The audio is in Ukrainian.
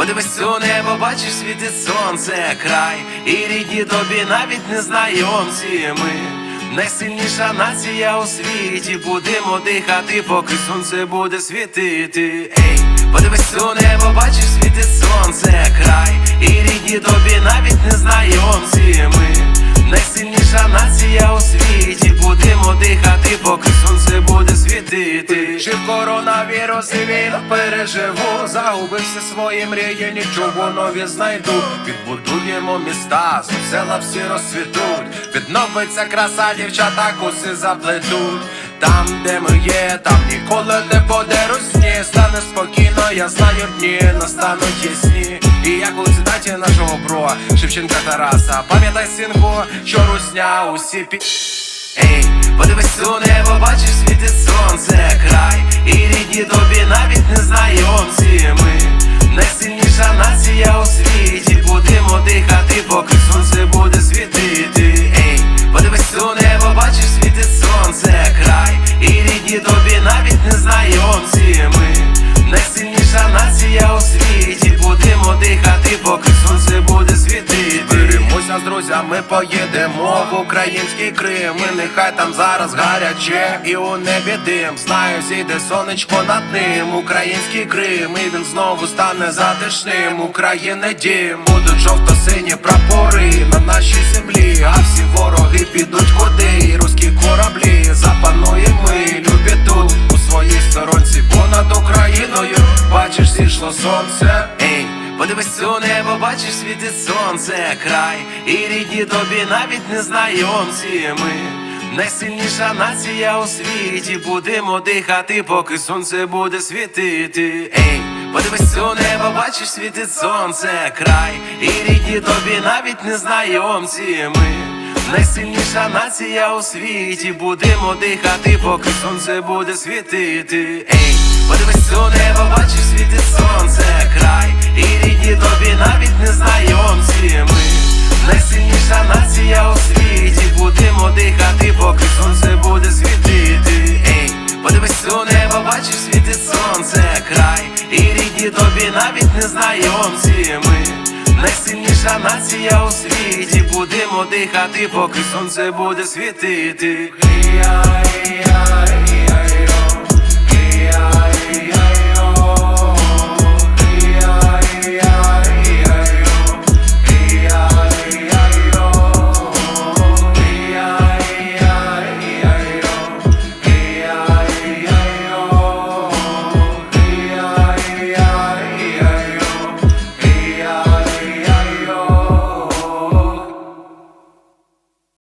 Подивись у небо, бачиш, світить сонце, край, і рідні тобі навіть не знайомці ми. Найсильніша нація у світі, будемо дихати, поки сонце буде світити. Ей, подивись у небо, бачиш, світить сонце, край, і рідні тобі навіть не знайомці ми. Найсильніша нація у світі, будемо дихати, поки сонце буде світити. Коронавірус і війну переживу, загубився свої мрії, нічого нові знайду. Відбудуємо міста, з села всі розцвітуть. Відновиться краса, дівчата коси заплетуть. Там, де ми є, там ніколи не подерусь ні Стане спокійно, я знаю дні, настануть ясні І як у цитаті нашого бро Шевченка Тараса Пам'ятай, синку, що русня усі пі... Ей, подивись у небо, бачиш, світить сонце, край. І рідні тобі навіть не знайомці поїдемо в український Крим. І нехай там зараз гаряче і у небі дим. Знаю, зійде сонечко над ним. Український Крим, і він знову стане затишним. України дім Будуть жовто-сині прапори на нашій землі. А всі вороги підуть куди, і руські кораблі. Запануємо ми, любі тут у своїй сторонці понад Україною. Бачиш, зійшло сонце. Ей, подивись у небо, бачиш, світить сонце, край І рідні тобі навіть не знайомці ми Найсильніша нація у світі, будемо дихати, поки сонце буде світити. Ей, подивись у небо, бачиш, світить сонце, край, і рідні тобі навіть не знайомці ми. Найсильніша нація у світі, будемо дихати, поки сонце буде світити. Ей, подивись у небо, бачиш, світить бачиш, світить сонце, край, і рідні тобі навіть не знайомці ми. Найсильніша нація у світі, будемо дихати, поки сонце буде світити.